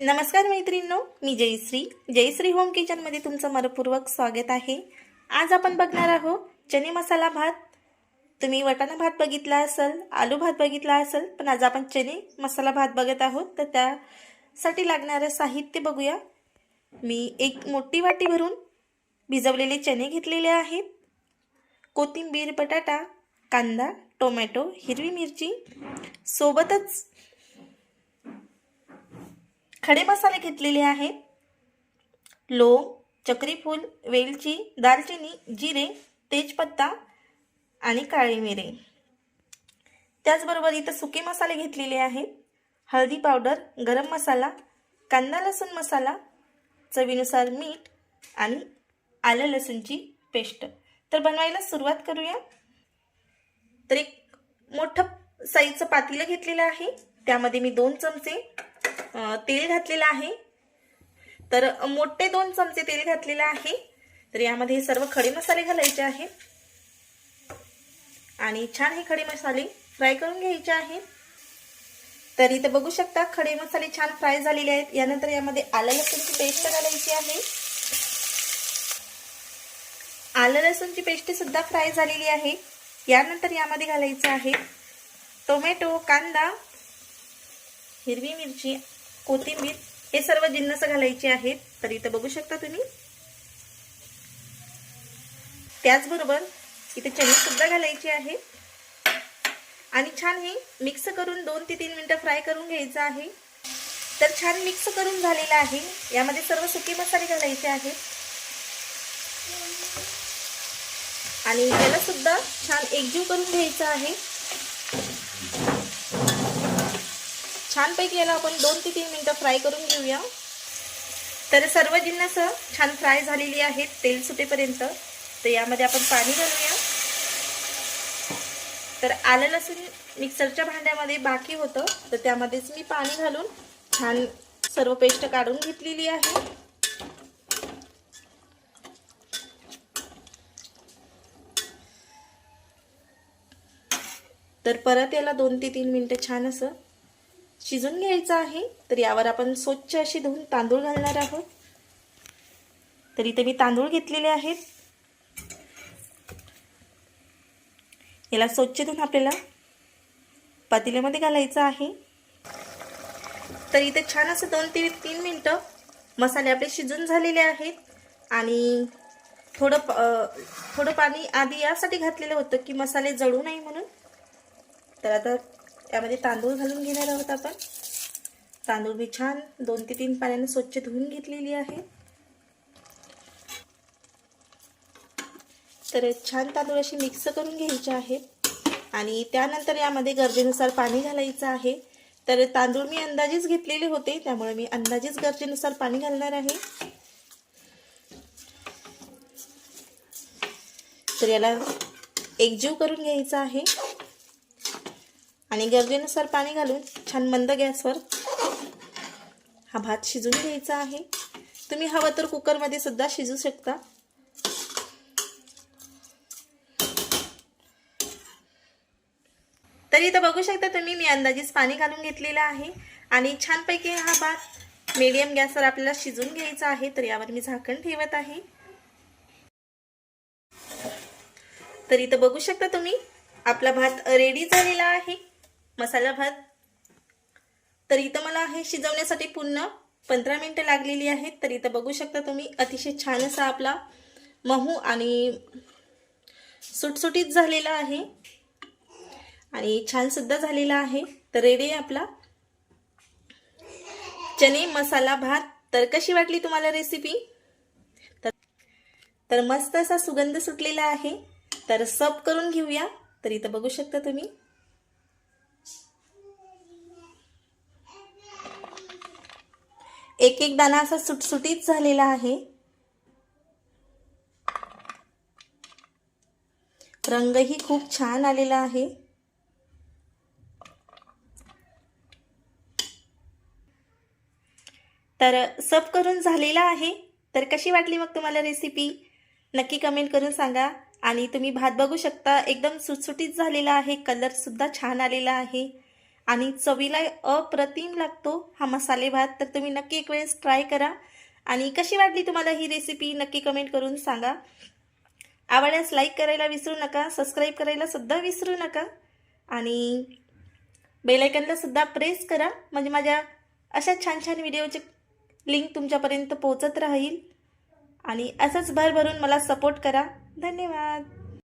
नमस्कार मैत्रिणींनो मी जयश्री. जयश्री होम किचनमध्ये तुमचं मनपूर्वक स्वागत आहे. आज आपण बघणार आहोत चने मसाला भात. तुम्ही वटाणा भात बघितला असेल आलू भात बघितला असेल पण आज आपण चणे मसाला भात बघत आहोत. तर त्यासाठी लागणारं साहित्य बघूया. मी एक मोठी वाटी भरून भिजवलेले चणे घेतलेले आहेत. कोथिंबीर बटाटा कांदा टोमॅटो हिरवी मिरची. सोबतच खडे मसाले घेतलेले आहेत. लोंग चक्रीफूल वेलची दालचिनी जिरे तेजपत्ता आणि काळी मिरे. त्याचबरोबर इथं सुके मसाले घेतलेले आहेत. हळदी पावडर गरम मसाला कांदा लसूण मसाला चवीनुसार मीठ आणि आलं लसूणची पेस्ट. तर बनवायला सुरुवात करूया. तर एक मोठं साईजचं पातेलं घेतलेलं आहे. त्यामध्ये मी दोन चमचे तेल घातलेलं आहे. तर मोठे दोन चमचे तेल घातलेलं आहे. तर यामध्ये सर्व खडे मसाले घालायचे आहेत. आणि छान हे खडे मसाले फ्राय करून घ्यायचे आहे तर इथं बघू शकता खडे मसाले छान फ्राय झालेले आहेत. यानंतर यामध्ये आलं लसूणची पेस्ट घालायची आहे. आलं लसूणची पेस्ट सुद्धा फ्राय झालेली आहे. यानंतर यामध्ये घालायचं आहे टोमॅटो कांदा हिरवी मिरची कोथिंबीर हे सर्व जिन्नस घालायचे आहेत. तर इथं बघू शकता तुम्ही. त्याचबरोबर इथे चणी सुद्धा घालायची आहे. आणि छान हे मिक्स करून दोन ते तीन मिनिटं फ्राय करून घ्यायचं आहे. तर छान मिक्स करून झालेलं आहे. यामध्ये सर्व सुके मसाले घालायचे आहेत. आणि याला सुद्धा छान एकजीव करून घ्यायचं आहे. छानपैकी याला आपण दोन ते तीन मिनटं फ्राय करून घेऊया. तर सर्व जिन्नस छान फ्राय झालेली आहेत तेल सुटेपर्यंत. तर यामध्ये आपण पाणी घालूया. तर आलं लसूण मिक्सरच्या भांड्यामध्ये बाकी होतं. तर त्यामध्येच मी पाणी घालून छान सर्व पेस्ट काढून घेतलेली आहे. तर परत याला दोन ते तीन मिनटं छान असं शिजून घ्यायचं आहे. तर यावर आपण स्वच्छ असे धुवून तांदूळ घालणार आहोत. तर इथे मी तांदूळ घेतलेले आहेत. याला स्वच्छ धुवून आपल्याला पातेल्यामध्ये घालायचं आहे. तर इथे छान असं दोन ते तीन मिनटं मसाले आपले शिजून झालेले आहेत. आणि थोडं प- थोडं पाणी आधी यासाठी घातलेलं होतं की मसाले जळू नाही म्हणून. तर आता त्यामध्ये तांदूळ घालून घेणार आहोत आपण. तांदूळ मी छान दोन ते तीन पाण्याने स्वच्छ धुवून घेतलेली आहे. तर छान तांदूळ असे मिक्स करून घ्यायचे आहेत. आणि त्यानंतर यामध्ये गरजेनुसार पाणी घालायचं आहे. तर तांदूळ मी अंदाजेच घेतलेले होते त्यामुळे मी अंदाजेच गरजेनुसार पाणी घालणार आहे. तर याला एकजीव करून घ्यायचं आहे. आणि गरजेनुसार पाणी घालून छान मंद गॅसवर हा भात शिजून घ्यायचा आहे. तुम्ही हवं तर कुकरमध्ये सुद्धा शिजू शकता. तर इथं बघू शकता तुम्ही मी अंदाजेच पाणी घालून घेतलेलं आहे. आणि छानपैकी हा भात मीडियम गॅसवर आपल्याला शिजून घ्यायचा आहे तर यावर मी झाकण ठेवत आहे. तर इथं बघू शकता तुम्ही आपला भात रेडी झालेला आहे. मसाला भात. तर इथं मला हे शिजवण्यासाठी पुन्हा पंधरा मिनटं लागलेली आहेत. तर इथं बघू शकता तुम्ही अतिशय छान असा आपला महू आणि सुटसुटीत झालेला आहे. आणि छानसुद्धा झालेला आहे. तर रेडी आहे आपला चणे मसाला भात. तर कशी वाटली तुम्हाला रेसिपी तर तर मस्त असा सुगंध सुटलेला आहे. तर सब करून घेऊया. तर इथं बघू शकता तुम्ही. एक एक दाना असा सुटसुटीत झालेला आहे. रंगही खूप छान आलेला आहे. तर सब करून झालेला आहे. तर कशी वाटली मग तुम्हाला रेसिपी नक्की कमेंट करून सांगा. आणि तुम्ही भात बघू शकता. एकदम सुटसुटीत झालेला आहे. कलरसुद्धा छान आलेला आहे. आणि चवीला अप्रतिम लागतो हा मसाले भात. तर तुम्ही नक्की एक वेळेस ट्राय करा. आणि कशी वाटली तुम्हाला ही रेसिपी नक्की कमेंट करून सांगा. आवडल्यास लाईक करायला विसरू नका सबस्क्राईब करायला सुद्धा विसरू नका. आणि बेलायकनला सुद्धा प्रेस करा. म्हणजे माझ्या अशा छान छान व्हिडिओचे लिंक तुमच्यापर्यंत पोहोचत राहील. आणि असंच भरभरून मला सपोर्ट करा. धन्यवाद.